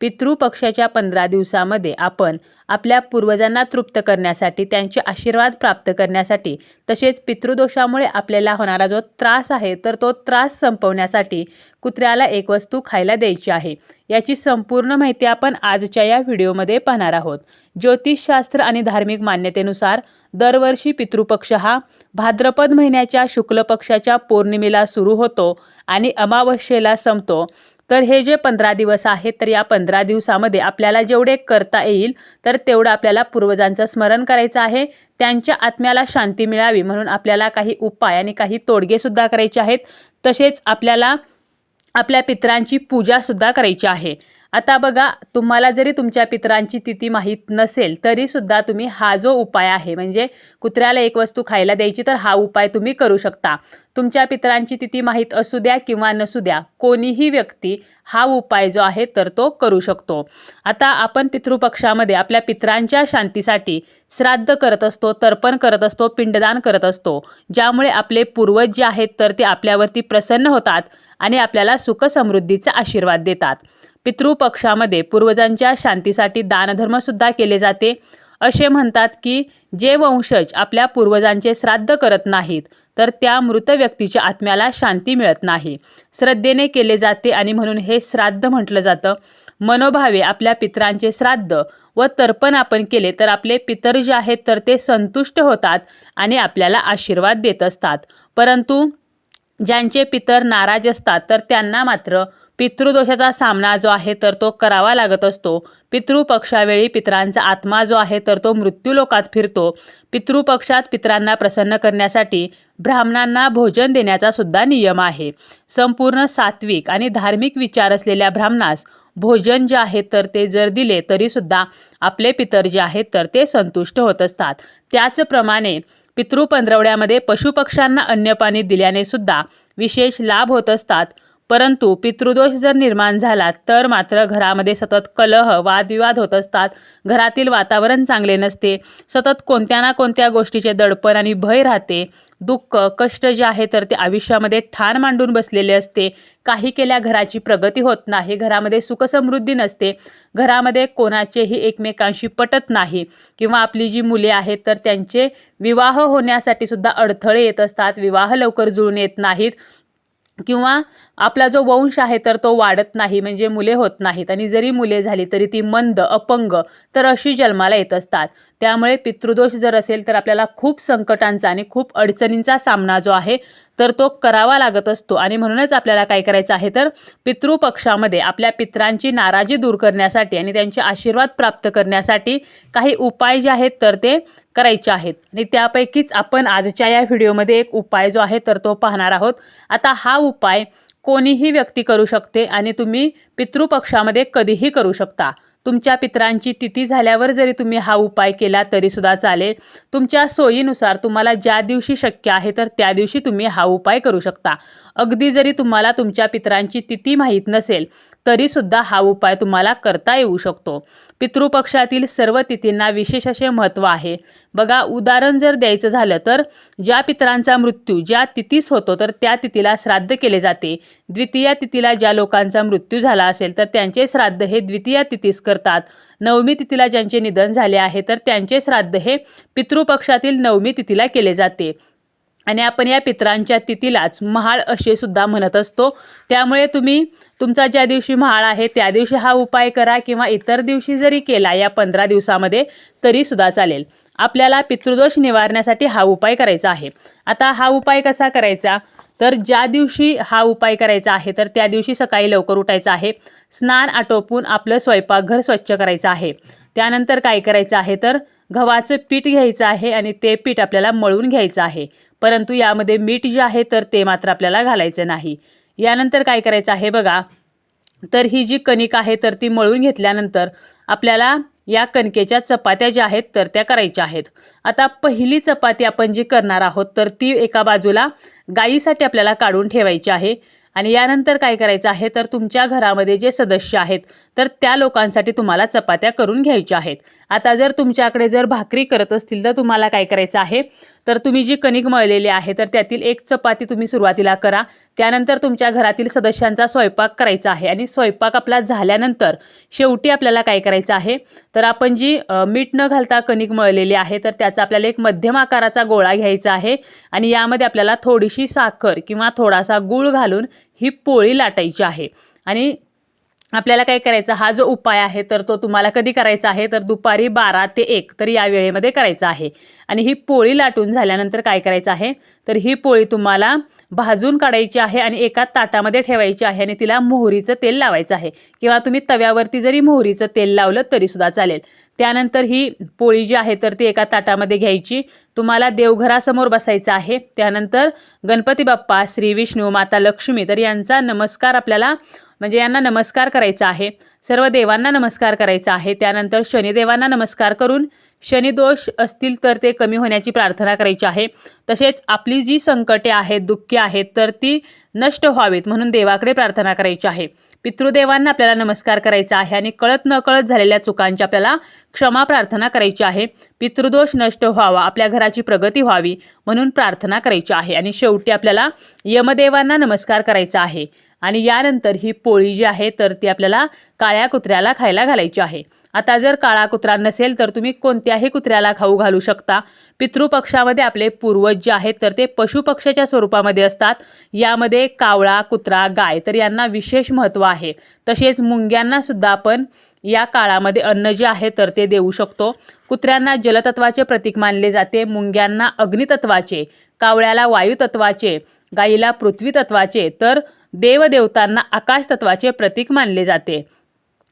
पितृपक्षाच्या पंधरा दिवसामध्ये आपण आपल्या पूर्वजांना तृप्त करण्यासाठी त्यांचे आशीर्वाद प्राप्त करण्यासाठी तसेच पितृदोषामुळे आपल्याला होणारा जो त्रास आहे तर तो त्रास संपवण्यासाठी कुत्र्याला एक वस्तू खायला द्यायची आहे. याची संपूर्ण माहिती आपण आजच्या या व्हिडिओमध्ये पाहणार आहोत. ज्योतिषशास्त्र आणि धार्मिक मान्यतेनुसार दरवर्षी पितृपक्ष हा भाद्रपद महिन्याच्या शुक्ल पक्षाच्या पौर्णिमेला सुरू होतो आणि अमावस्येला संपतो. तर हे जे पंधरा दिवस आहेत तर या पंधरा दिवसामध्ये आपल्याला जेवढे करता येईल तर तेवढं आपल्याला पूर्वजांचं स्मरण करायचं आहे. त्यांच्या आत्म्याला शांती मिळावी म्हणून आपल्याला काही उपाय आणि काही तोडगेसुद्धा करायचे आहेत. तसेच आपल्याला आपल्या पितरांची पूजासुद्धा करायची आहे. आता बघा तुम्हाला जरी तुमच्या पित्रांची तिथी माहीत नसेल तरीसुद्धा तुम्ही हा जो उपाय आहे म्हणजे कुत्र्याला एक वस्तू खायला द्यायची तर हा उपाय तुम्ही करू शकता. तुमच्या पितरांची तिथी माहीत असू द्या किंवा नसू द्या कोणीही व्यक्ती हा उपाय जो आहे तर तो करू शकतो. आता आपण पितृपक्षामध्ये आपल्या पित्रांच्या शांतीसाठी श्राद्ध करत असतो तर्पण करत असतो पिंडदान करत असतो. ज्यामुळे आपले पूर्वज जे आहेत तर ते आपल्यावरती प्रसन्न होतात आणि आपल्याला सुखसमृद्धीचा आशीर्वाद देतात. पितृपक्षामध्ये पूर्वजांच्या शांतीसाठी दानधर्मसुद्धा केले जाते. असे म्हणतात की जे वंशज आपल्या पूर्वजांचे श्राद्ध करत नाहीत तर त्या मृत व्यक्तीच्या आत्म्याला शांती मिळत नाही. श्रद्धेने केले जाते आणि म्हणून हे श्राद्ध म्हटलं जातं. मनोभावे आपल्या पितरांचे श्राद्ध व तर्पण आपण केले तर आपले पितर जे आहेत तर ते संतुष्ट होतात आणि आपल्याला आशीर्वाद देत असतात. परंतु ज्यांचे पितर नाराज असतात तर त्यांना मात्र पितृदोषाचा सामना जो आहे तर तो करावा लागत असतो. पितृपक्षावेळी पितरांचा आत्मा जो आहे तर तो मृत्यूलोकात फिरतो. पितृपक्षात पितरांना प्रसन्न करण्यासाठी ब्राह्मणांना भोजन देण्याचा सुद्धा नियम आहे. संपूर्ण सात्विक आणि धार्मिक विचार असलेल्या ब्राह्मणास भोजन जे आहे तर ते जर दिले तरीसुद्धा आपले पितर जे आहेत तर ते संतुष्ट होत असतात. त्याचप्रमाणे पितृपंधरवड्यामध्ये पशुपक्ष्यांना अन्नपाणी दिल्याने सुद्धा विशेष लाभ होत असतात. परंतु पितृदोष जर निर्माण झाला तर मात्र घरामध्ये सतत कलह वादविवाद होत असतात. घरातील वातावरण चांगले नसते. सतत कोणत्या ना कोणत्या गोष्टीचे दडपण आणि भय राहते. दुःख कष्ट जे आहे तर ते आयुष्यामध्ये ठाण मांडून बसलेले असते. काही केल्या घराची प्रगती होत नाही. घरामध्ये सुखसमृद्धी नसते. घरामध्ये कोणाचेही एकमेकांशी पटत नाही. किंवा आपली जी मुले आहेत तर त्यांचे विवाह होण्यासाठी सुद्धा अडथळे येत असतात. विवाह लवकर जुळून येत नाहीत. किंवा आपला जो वंश आहे तर तो वाढत नाही म्हणजे मुले होत नाहीत. आणि जरी मुले झाली तरी ती मंद अपंग तर अशी जन्माला येत असतात. त्यामुळे पितृदोष जर असेल तर आपल्याला खूप संकटांचा आणि खूप अडचणींचा सामना जो आहे तर तो करावा लागत असतो. आणि म्हणूनच आपल्याला काय करायचं आहे तर पितृपक्षामध्ये आपल्या पित्रांची नाराजी दूर करण्यासाठी आणि त्यांचे आशीर्वाद प्राप्त करण्यासाठी काही उपाय जे आहेत तर ते करायचे आहेत. आणि त्यापैकीच आपण आजच्या या व्हिडिओमध्ये एक उपाय जो आहे तर तो पाहणार आहोत. आता हा उपाय कोणीही व्यक्ती करू शकते आणि तुम्ही पितृपक्षामध्ये कधीही करू शकता. तुमच्या पितरांची तिथी झाल्यावर जरी तुम्ही हा उपाय केला तरीसुद्धा चालेल. तुमच्या सोयीनुसार तुम्हाला ज्या दिवशी शक्य आहे तर त्या दिवशी तुम्ही हा उपाय करू शकता. अगदी जरी तुम्हाला तुमच्या पितरांची तिथी माहीत नसेल तरीसुद्धा हा उपाय तुम्हाला करता येऊ शकतो. पितृपक्षातील सर्व तिथींना विशेष असे महत्त्व आहे. बघा उदाहरण जर द्यायचं झालं तर ज्या पितरांचा मृत्यू ज्या तिथीस होतो तर त्या तिथीला श्राद्ध केले जाते. द्वितीय तिथीला ज्या लोकांचा मृत्यू झाला असेल तर त्यांचे श्राद्ध हे द्वितीय तिथीस करतात. नवमी तिथीला ज्यांचे निधन झाले आहे तर त्यांचे श्राद्ध हे पितृपक्षातील नवमी तिथीला केले जाते. आणि आपण या पितरांच्या तिथीलाच महाळ असे सुद्धा म्हणत असतो. त्यामुळे तुम्ही तुमचा ज्या दिवशी महाळ आहे त्या दिवशी हा उपाय करा किंवा इतर दिवशी जरी केला या पंधरा दिवसामध्ये तरीसुद्धा चालेल. आपल्याला पितृदोष निवारण्यासाठी हा उपाय करायचा आहे. आता हा उपाय कसा करायचा? तर ज्या दिवशी हा उपाय करायचा आहे तर त्या दिवशी सकाळी लवकर उठायचं आहे. स्नान आटोपून आपलं स्वयंपाकघर स्वच्छ करायचं आहे. त्यानंतर काय करायचं आहे? तर गव्हाचं पीठ घ्यायचं आहे आणि ते पीठ आपल्याला मळून घ्यायचं आहे. परंतु यामध्ये मीठ जे आहे तर ते मात्र आपल्याला घालायचं नाही. यानंतर काय करायचं आहे बघा. तर ही जी कणिक आहे तर ती मळून घेतल्यानंतर आपल्याला या कणकेच्या चपात्या ज्या आहेत तर त्या करायच्या आहेत. आता पहिली चपाती आपण जी करणार आहोत तर ती एका बाजूला गाईसाठी आपल्याला काढून ठेवायची आहे. आणि यानंतर काय करायचं आहे? तर तुमच्या घरामध्ये जे सदस्य आहेत तर त्या लोकांसाठी तुम्हाला चपात्या करून घ्यायच्या आहेत. आता जर तुमच्याकडे जर भाकरी करत असतील तर तुम्हाला काय करायचं आहे? तर तुम्ही जी कणिक मळलेली आहे तर त्यातील एक चपाती तुम्ही सुरुवातीला करा. त्यानंतर तुमच्या घरातील सदस्यांचा स्वयंपाक करायचा आहे. आणि स्वयंपाक आपला झाल्यानंतर शेवटी आपल्याला काय करायचं आहे? तर आपण जी मीठ न घालता कणिक मळलेली आहे तर त्याचा आपल्याला एक मध्यम आकाराचा गोळा घ्यायचा आहे. आणि यामध्ये आपल्याला थोडीशी साखर किंवा थोडासा गूळ घालून ही पोळी लाटायची आहे. आणि आपल्याला काय करायचं? हा जो उपाय आहे तर तो तुम्हाला कधी करायचा आहे? तर दुपारी बारा ते एक तर या वेळेमध्ये करायचा आहे. आणि ही पोळी लाटून झाल्यानंतर काय करायचं आहे? तर ही पोळी तुम्हाला भाजून काढायची आहे आणि एका ताटामध्ये ठेवायची आहे आणि तिला मोहरीचं तेल लावायचं आहे. किंवा तुम्ही तव्यावरती जरी मोहरीचं तेल लावलं तरीसुद्धा चालेल. त्यानंतर ही पोळी जी आहे तर ती एका ताटामध्ये घ्यायची. तुम्हाला देवघरासमोर बसायचं आहे. त्यानंतर गणपती बाप्पा श्री विष्णू माता लक्ष्मी तर यांचा नमस्कार आपल्याला म्हणजे यांना नमस्कार करायचा आहे. सर्व देवांना नमस्कार करायचा आहे. त्यानंतर शनिदेवांना नमस्कार करून शनिदोष असतील तर ते कमी होण्याची प्रार्थना करायची आहे. तसेच आपली जी संकटे आहेत दुःखे आहेत तर ती नष्ट व्हावीत म्हणून देवाकडे प्रार्थना करायची आहे. पितृदेवांना आपल्याला नमस्कार करायचा आहे आणि कळत नकळत झालेल्या चुकांची आपल्याला क्षमा प्रार्थना करायची आहे. पितृदोष नष्ट व्हावा आपल्या घराची प्रगती व्हावी म्हणून प्रार्थना करायची आहे. आणि शेवटी आपल्याला यमदेवांना नमस्कार करायचा आहे. आणि यानंतर ही पोळी जी आहे तर ती आपल्याला काळ्या कुत्र्याला खायला घालायची आहे. आता जर काळा कुत्रा नसेल तर तुम्ही कोणत्याही कुत्र्याला खाऊ घालू शकता. पितृपक्षामध्ये आपले पूर्वज जे आहेत तर ते पशुपक्षाच्या स्वरूपामध्ये असतात. यामध्ये कावळा कुत्रा गाय तर यांना विशेष महत्त्व आहे. तसेच मुंग्यांना सुद्धा आपण या काळामध्ये अन्न जे आहे तर ते देऊ शकतो. कुत्र्यांना जलतत्वाचे प्रतीक मानले जाते. मुंग्यांना अग्नितत्वाचे कावळ्याला वायुतत्वाचे गाईला पृथ्वीतत्वाचे तर देवदेवतांना आकाशतत्वाचे प्रतीक मानले जाते.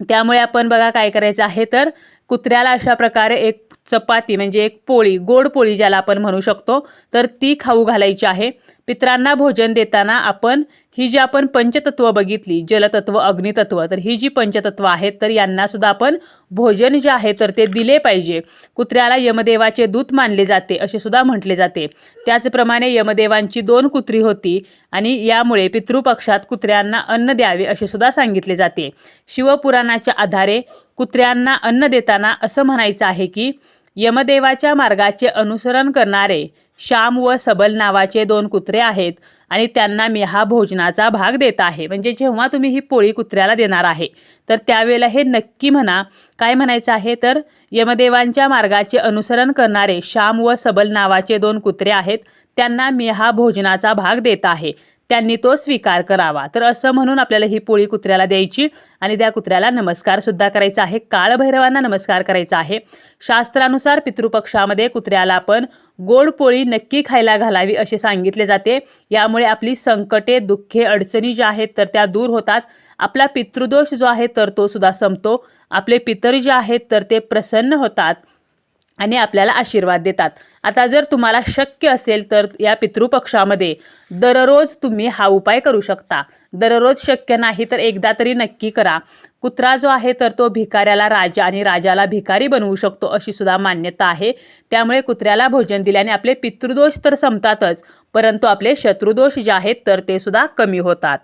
त्यामुळे आपण बघा काय करायचं आहे तर कुत्र्याला अशा प्रकारे एक चपाती म्हणजे एक पोळी गोड पोळी ज्याला आपण म्हणू शकतो तर ती खाऊ घालायची आहे. पित्रांना भोजन देताना आपण ही जी आपण पंचतत्व बघितली जलतत्व अग्नितत्व तर ही जी पंचतत्व आहेत तर यांना सुद्धा आपण भोजन जे आहे तर ते दिले पाहिजे. कुत्र्याला यमदेवाचे दूत मानले जाते असे सुद्धा म्हटले जाते. त्याचप्रमाणे यमदेवांची दोन कुत्री होती आणि यामुळे पितृपक्षात कुत्र्यांना अन्न द्यावे असे सुद्धा सांगितले जाते. शिवपुराणाच्या आधारे कुत्र्यांना अन्न देताना असं म्हणायचं आहे की यमदेवाच्या मार्गाचे अनुसरण करणारे श्याम व सबल नावाचे दोन कुत्रे आहेत आणि त्यांना मी हा भोजनाचा भाग देत आहे. म्हणजे जेव्हा तुम्ही ही पोळी कुत्र्याला देणार आहे तर त्यावेळेला हे नक्की म्हणा. काय म्हणायचं आहे? तर यमदेवांच्या मार्गाचे अनुसरण करणारे श्याम व सबल नावाचे दोन कुत्रे आहेत. त्यांना मी हा भोजनाचा भाग देत आहे. त्यांनी तो स्वीकार करावा. तर असं म्हणून आपल्याला ही पोळी कुत्र्याला द्यायची आणि त्या कुत्र्याला नमस्कार सुद्धा करायचा आहे. काळभैरवांना नमस्कार करायचा आहे. शास्त्रानुसार पितृपक्षामध्ये कुत्र्याला आपण गोड पोळी नक्की खायला घालावी असे सांगितले जाते. यामुळे आपली संकटे दुःखे अडचणी ज्या आहेत तर त्या दूर होतात. आपला पितृदोष जो आहे तर तो सुद्धा संपतो. आपले पितर जे आहेत तर ते प्रसन्न होतात. आणि आपल्याला आशीर्वाद देतात. आता जर तुम्हाला शक्य असेल तर या पितृपक्षामध्ये दररोज तुम्ही हा उपाय करू शकता. दररोज शक्य नाही तर एकदा तरी नक्की करा. कुत्रा जो आहे तर तो भिकाऱ्याला राजा आणि राजाला भिकारी बनवू शकतो अशी सुद्धा मान्यता आहे. त्यामुळे कुत्र्याला भोजन दिल्याने आपले पितृदोष तर संपतातच परंतु आपले शत्रुदोष जे आहेत तर ते सुद्धा कमी होतात.